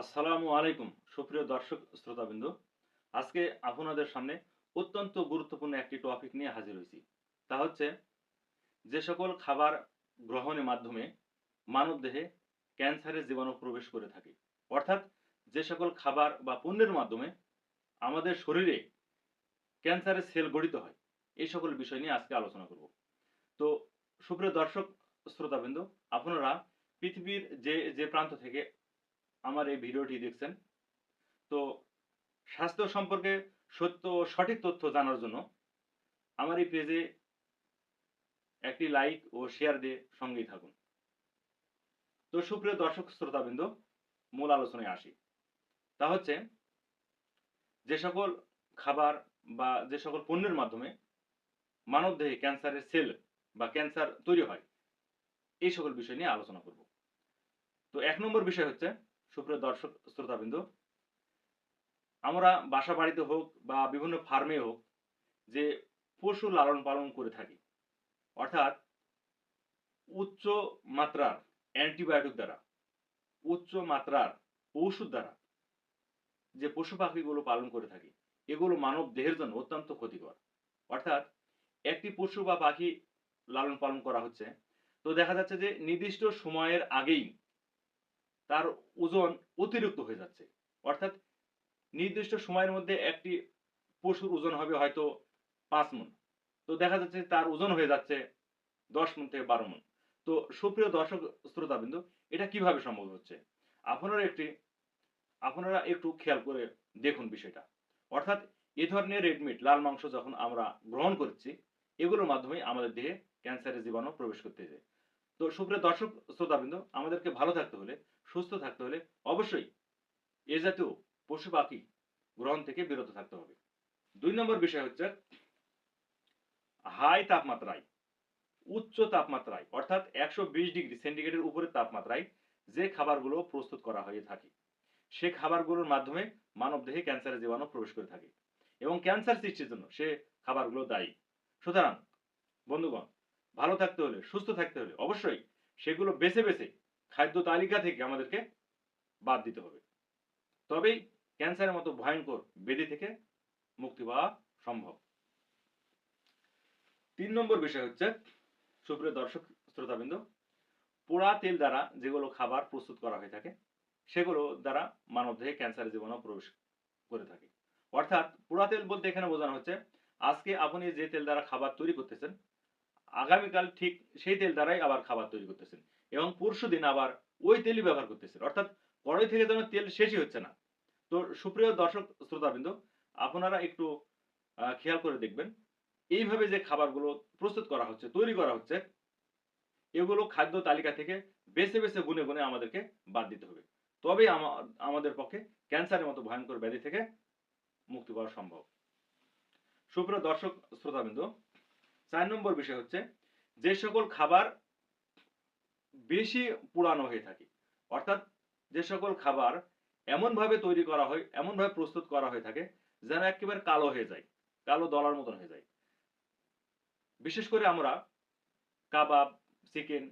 আসসালামু আলাইকুম, সুপ্রিয় দর্শক শ্রোতাবৃন্দ। আজকে আপনাদের সামনে অত্যন্ত গুরুত্বপূর্ণ একটি টপিক নিয়ে হাজির হয়েছি। তা হচ্ছে, যে সকল খাবার গ্রহণের মাধ্যমে মানব দেহে ক্যান্সারের জীবাণু প্রবেশ করে থাকে, অর্থাৎ যে সকল খাবার বা পণ্যের মাধ্যমে আমাদের শরীরে ক্যান্সারের সেল গঠিত হয়, এই সকল বিষয় নিয়ে আজকে আলোচনা করব। তো, সুপ্রিয় দর্শক শ্রোতাবৃন্দ, আপনারা পৃথিবীর যে যে প্রান্ত থেকে আমার এই ভিডিওটি দেখছেন। তো স্বাস্থ্য সম্পর্কে সত্য ও সঠিক তথ্য জানার জন্য আমার এই পেজে একটি লাইক ও শেয়ার দিয়ে সঙ্গেই থাকুন। তো সুপ্রিয় দর্শক শ্রোতাবৃন্দ, মূল আলোচনায় আসি। তা হচ্ছে, যে সকল খাবার বা যে সকল পণ্যের মাধ্যমে মানবদেহে ক্যান্সারের সেল বা ক্যান্সার তৈরি হয়, এই সকল বিষয় নিয়ে আলোচনা করব। তো এক নম্বর বিষয় হচ্ছে সুপ্রিয় দর্শক, শ্রোতাবৃন্দ, আমরা বাসা বাড়িতে হোক বা বিভিন্ন ফার্মে হোক যে পশু লালন পালন করে থাকি, অর্থাৎ উচ্চ মাত্রার অ্যান্টিবায়োটিক দ্বারা, উচ্চ মাত্রার ঔষধ দ্বারা যে পশু পাখিগুলো পালন করে থাকি, এগুলো মানব দেহের জন্য অত্যন্ত ক্ষতিকর। অর্থাৎ একটি পশু বা পাখি লালন পালন করা হচ্ছে, তো দেখা যাচ্ছে যে নির্দিষ্ট সময়ের আগেই তার ওজন অতিরিক্ত হয়ে যাচ্ছে। অর্থাৎ নির্দিষ্ট সময়ের মধ্যে একটি পশুর ওজন হবে হয়তো পাঁচ মন। তো দেখা যাচ্ছে তার ওজন হয়ে যাচ্ছে দশ মন থেকে বারো মন। তো সুপ্রিয় দর্শক, শ্রোতাবৃন্দ, এটা কীভাবে সম্ভব হচ্ছে? আপনারা একটি, আপনারা একটু খেয়াল করে দেখুন বিষয়টা। অর্থাৎ এ ধরনের রেডমিট লাল মাংস যখন আমরা গ্রহণ করছি, এগুলোর মাধ্যমে আমাদের দেহে ক্যান্সারের জীবাণু প্রবেশ করতে যায় তো সুপ্রিয় দর্শক, শ্রোতাবৃন্দ, আমাদেরকে ভালো থাকতে হলে, সুস্থ থাকতে হলে অবশ্যই এ জাতীয় পশু পাখি গ্রহণ থেকে বিরত থাকতে হবে। দুই নম্বর বিষয় হচ্ছে হাই তাপমাত্রায়, উচ্চ তাপমাত্রায়, অর্থাৎ একশো বিশ ডিগ্রি সেন্টিগ্রেডের উপরে তাপমাত্রায় যে খাবারগুলো প্রস্তুত করা হয়ে থাকে, সে খাবারগুলোর মাধ্যমে মানব দেহে ক্যান্সারের জীবাণু প্রবেশ করে থাকে এবং ক্যান্সার সৃষ্টির জন্য সে খাবারগুলো দায়ী। সুতরাং, বন্ধুগণ ভালো থাকতে হলে, সুস্থ থাকতে হলে অবশ্যই সেগুলো বেছে বেছে খাদ্য তালিকা থেকে আমাদেরকে বাদ দিতে হবে। তবেই ক্যান্সারের মতো ভয়ঙ্কর ব্যাধি থেকে মুক্তি পাওয়া সম্ভব। তিন নম্বর বিষয় হচ্ছে, সুপ্রিয় দর্শক, শ্রোতাবৃন্দ, পোড়া তেল দ্বারা যেগুলো খাবার প্রস্তুত করা হয়ে থাকে, সেগুলো দ্বারা মানবদেহে ক্যান্সারের জীবাণু প্রবেশ করে থাকে। অর্থাৎ পোড়া তেল বলতে এখানে বোঝানো হচ্ছে, আজকে আপনি যে তেল দ্বারা খাবার তৈরি করতেছেন আগামীকাল ঠিক সেই তেল দ্বারাই আবার খাবার তৈরি করতেছেন এবং পরশু দিন আবার ওই তেলই ব্যবহার করতেছেন। অর্থাৎ কড়াই থেকে যেন তেল শেষই হচ্ছে না। তো সুপ্রিয় দর্শক, শ্রোতাবৃন্দ, আপনারা একটু খেয়াল করে দেখবেন, এইভাবে যে খাবারগুলো প্রস্তুত করা হচ্ছে, তৈরি করা হচ্ছে, এগুলো খাদ্য তালিকা থেকে বেছে বেছে গুনে গুনে আমাদেরকে বাদ দিতে হবে। আমা- আমাদের পক্ষে ক্যান্সারের মতো ভয়ঙ্কর ব্যাধি থেকে মুক্তি পাওয়া সম্ভব। সুপ্রিয় দর্শক, শ্রোতাবৃন্দ চার নম্বর বিষয় হচ্ছে, যে সকল খাবার বেশি পুরানো হয়ে থাকে, অর্থাৎ যে সকল খাবার এমনভাবে তৈরি করা হয়, এমনভাবে প্রস্তুত করা হয়ে থাকে, যেন একেবারে কালো হয়ে যায়, কালো দলার মতন হয়ে যায়। বিশেষ করে আমরা কাবাব, চিকেন,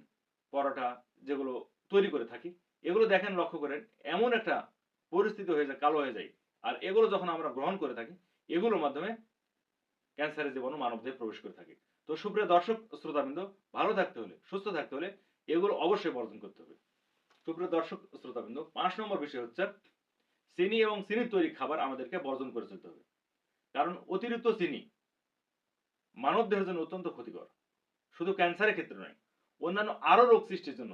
পরোটা যেগুলো তৈরি করে থাকি, এগুলো দেখেন, লক্ষ্য করেন, এমন একটা পরিস্থিতি হয়ে যায়, কালো হয়ে যায়। আর এগুলো যখন আমরা গ্রহণ করে থাকি, এগুলোর মাধ্যমে ক্যান্সারের জীবাণু মানবদেহে প্রবেশ করে থাকে। তো সুপ্রিয় দর্শক, শ্রোতাবৃন্দ, ভালো থাকতে হলে, সুস্থ থাকতে হলে এগুলো অবশ্যই বর্জন করতে হবে। সুপ্রিয় দর্শক, শ্রোতাবৃন্দ, পাঁচ নম্বর বিষয় হচ্ছে, চিনি এবং চিনির তৈরি খাবার আমাদেরকে বর্জন করে চলতে হবে। কারণ অতিরিক্ত চিনি মানব দেহের জন্য অত্যন্ত ক্ষতিকর। শুধু ক্যান্সারের ক্ষেত্রে নয়, অন্যান্য আরও রোগ সৃষ্টির জন্য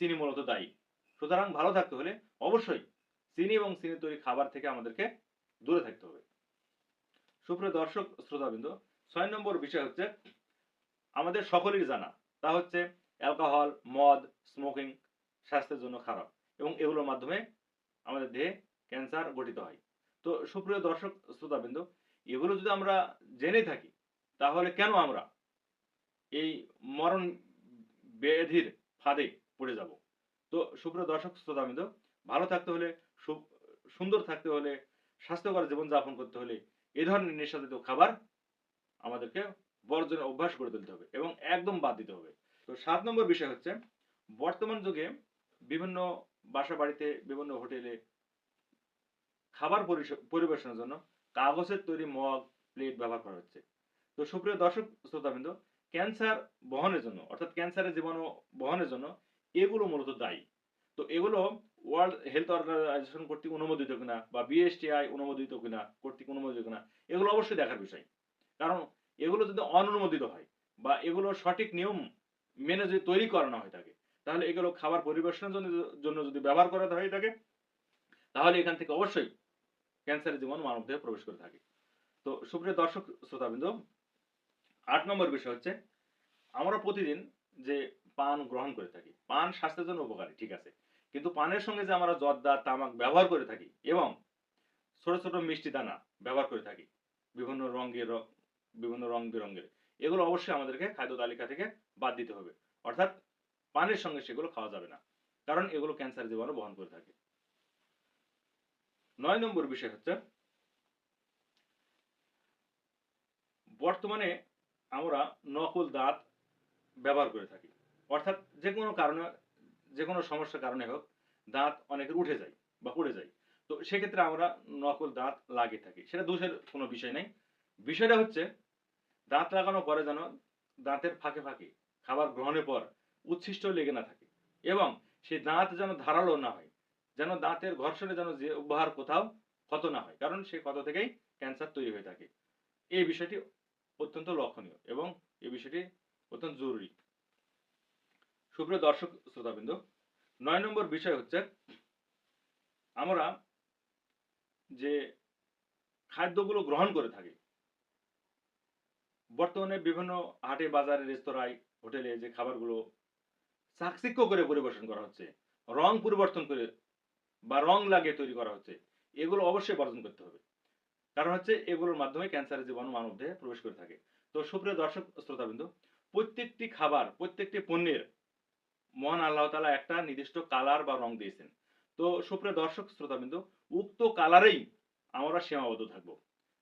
চিনি মূলত দায়ী। সুতরাং ভালো থাকতে হলে অবশ্যই চিনি এবং চিনি তৈরি খাবার থেকে আমাদেরকে দূরে থাকতে হবে। সুপ্রিয় দর্শক, শ্রোতাবৃন্দ, ছয় নম্বর বিষয় হচ্ছে আমাদের সকলেরই জানা। তা হচ্ছে অ্যালকোহল, মদ, স্মোকিং স্বাস্থ্যের জন্য খারাপ এবং এগুলোর মাধ্যমে আমাদের দেহে ক্যান্সার গঠিত হয়। তো সুপ্রিয় দর্শক, শ্রোতাবৃন্দ, এগুলো যদি আমরা জেনে থাকি, তাহলে কেন আমরা এই মরণ ব্যাধির ফাঁদে পড়ে যাব? তো সুপ্রিয় দর্শক, শ্রোতাবৃন্দ, ভালো থাকতে হলে সুন্দর থাকতে হলে, স্বাস্থ্যকর জীবনযাপন করতে হলে এই ধরনের নেশাজাতীয় খাবার আমাদেরকে বর্জনের অভ্যাস করে তুলতে হবে এবং একদম বাদ দিতে হবে। তো সাত নম্বর বিষয় হচ্ছে, বর্তমান যুগে বিভিন্ন বাসা বাড়িতে বিভিন্ন হোটেলে খাবার পরিবেশনের জন্য কাগজের তৈরি মগ, প্লেট ব্যবহার করা হচ্ছে। তো সুপ্রিয় দর্শক, শ্রোতাবৃন্দ, ক্যান্সার বহনের জন্য, অর্থাৎ ক্যান্সারের জীবাণু বহনের জন্য এগুলো মূলত দায়ী। তো এগুলো ওয়ার্ল্ড হেলথ অর্গানাইজেশন কর্তৃক অনুমোদিত কিনা বা বিএসটিআই অনুমোদিত কিনা, কর্তৃক অনুমোদিত কিনা, এগুলো অবশ্যই দেখার বিষয়। কারণ এগুলো যদি অনুমোদিত হয় বা এগুলো সঠিক নিয়ম মেনে যদি তৈরি করানো হয় থাকে তাহলে এগুলো খাবার পরিবেশনের জন্য যদি ব্যবহার করা হয়ে থাকে তাহলে এখান থেকে অবশ্যই ক্যান্সারের জীবন মানব দেহে প্রবেশ করে থাকে। তো সুপ্রিয় দর্শক, শ্রোতাবৃন্দ, আট নম্বর বিষয় হচ্ছে, আমরা প্রতিদিন যে পান গ্রহণ করে থাকি, পান স্বাস্থ্যের জন্য উপকারী, ঠিক আছে? কিন্তু পানের সঙ্গে যে আমরা জর্দা, তামাক ব্যবহার করে থাকি এবং ছোট ছোট মিষ্টি দানা ব্যবহার করে থাকি, বিভিন্ন রঙের বিভিন্ন রং বেরঙের, এগুলো অবশ্যই আমাদেরকে খাদ্য তালিকা থেকে বাদ দিতে হবে। অর্থাৎ পানের সঙ্গে সেগুলো খাওয়া যাবে না, কারণ এগুলো ক্যান্সার জীবাণু বহন করে থাকে। নয় নম্বর বিষয় হচ্ছে, বর্তমানে আমরা নকল দাঁত ব্যবহার করে থাকি। অর্থাৎ যে কোনো কারণে যে কোনো সমস্যার কারণে হোক, দাঁত অনেকের উঠে যায় বা পড়ে যায়। তো সেক্ষেত্রে আমরা নকল দাঁত লাগিয়ে থাকি। সেটা দোষের কোনো বিষয় নেই। বিষয়টা হচ্ছে, দাঁত লাগানোর পরে যেন দাঁতের ফাঁকে ফাঁকে খাবার গ্রহণের পর উচ্ছিষ্ট লেগে না থাকে এবং সেই দাঁত যেন ধারালো না হয়, যেন দাঁতের ঘর্ষণে যেন যে উপহার কোথাও ক্ষত না হয়, কারণ সেই ক্ষত থেকেই ক্যান্সার তৈরি হয়ে থাকে। এই বিষয়টি অত্যন্ত লক্ষণীয় এবং এই বিষয়টি অত্যন্ত জরুরি। সুপ্রিয় দর্শক শ্রোতাবৃন্দ, নয় নম্বর বিষয় হচ্ছে আমরা যে খাদ্যগুলো গ্রহণ করে থাকি, বর্তমানে বিভিন্ন হাটে বাজারে, রেস্তোরাঁয়, হোটেলে যে খাবারগুলো চাকচিক্য করে পরিবেশন করা হচ্ছে, রং পরিবর্তন করে বা রং লাগিয়ে তৈরি করা হচ্ছে, এগুলো অবশ্যই বর্জন করতে হবে। কারণ হচ্ছে এগুলোর মাধ্যমে ক্যান্সারের জীবাণু মানব দেহে প্রবেশ করে থাকে। তো সুপ্রিয় দর্শক শ্রোতাবৃন্দ, প্রত্যেকটি খাবার, প্রত্যেকটি পণ্যের মহান আল্লাহ তালা একটা নির্দিষ্ট কালার বা রং দিয়েছেন। তো সুপ্রিয় দর্শক, শ্রোতাবৃন্দ, উক্ত কালারেই আমরা সীমাবদ্ধ থাকব।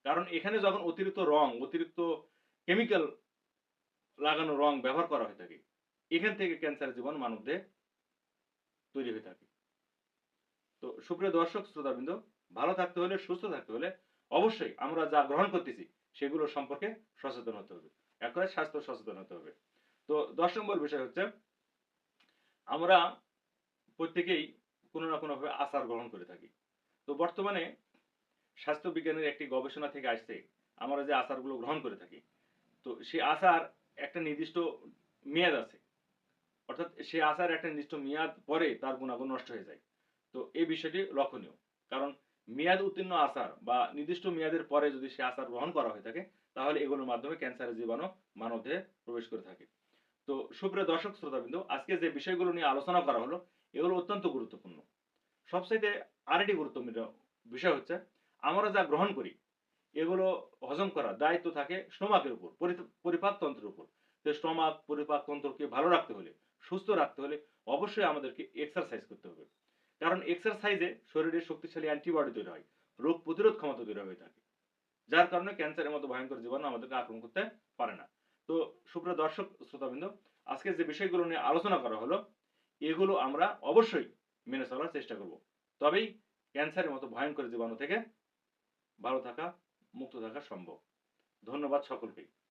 কারণ এখানে যখন অতিরিক্ত রং, অতিরিক্ত কেমিক্যাল লাগানো রং ব্যবহার করা হয়ে থাকে, এখান থেকে ক্যান্সারের জীবন মানব দেহে তৈরি হয়ে থাকে। তো সুপ্রিয় দর্শক, শ্রোতাবৃন্দ, ভালো থাকতে হলে, সুস্থ থাকতে হলে অবশ্যই আমরা যা গ্রহণ করতেছি, সেগুলো সম্পর্কে সচেতন হতে হবে। এক স্বাস্থ্য সচেতন হতে হবে। তো দশ নম্বর বিষয় হচ্ছে আমরা প্রত্যেকেই কোনো না কোনোভাবে আচার গ্রহণ করে থাকি। তো বর্তমানে স্বাস্থ্য বিজ্ঞানের একটি গবেষণা থেকে আসছে, আমরা যে আচারগুলো গ্রহণ করে থাকি, তো সেই আচার একটা নির্দিষ্ট মেয়াদ আছে। অর্থাৎ সেই আচার একটা নির্দিষ্ট মেয়াদ পরে তার গুণাগুণ নষ্ট হয়ে যায়। তো এই বিষয়টি লক্ষণীয়। কারণ মেয়াদ উত্তীর্ণ আচার বা নির্দিষ্ট মেয়াদের পরে যদি সে আচার গ্রহণ করা হয়ে থাকে, তাহলে এগুলোর মাধ্যমে ক্যান্সারের জীবাণু মানবদেহে প্রবেশ করে থাকে। তো সুপ্রিয় দর্শক, শ্রোতাবৃন্দ, আজকে যে বিষয়গুলো নিয়ে আলোচনা করা হলো, এগুলো অত্যন্ত গুরুত্বপূর্ণ। সবচাইতে আরেকটি গুরুত্বপূর্ণ বিষয় হচ্ছে, আমরা যা গ্রহণ করি, এগুলো হজম করার দায়িত্ব থাকে স্টোমাকের উপর, পরি- পরিপাক তন্ত্রের উপর। তো স্টোমাক, পরিপাক তন্ত্রকে ভালো রাখতে হলে, সুস্থ রাখতে হলে অবশ্যই আমাদেরকে এক্সারসাইজ করতে হবে। কারণ এক্সারসাইজে শরীরে শক্তিশালী অ্যান্টিবডি তৈরি হয়, রোগ প্রতিরোধ ক্ষমতা তৈরি হয়ে থাকে। যার কারণে ক্যান্সারের মতো ভয়ঙ্কর জীবাণু আমাদেরকে আক্রমণ করতে পারে না। তো সুপ্রিয় দর্শক, শ্রোতাবৃন্দ, আজকে যে বিষয়গুলো নিয়ে আলোচনা করা হলো, এগুলো আমরা অবশ্যই মেনে চলার চেষ্টা করব। তবেই ক্যান্সারের মতো ভয়ঙ্কর জীবাণু থেকে ভালো থাকা, মুক্ত থাকা সম্ভব। ধন্যবাদ সকলকেই।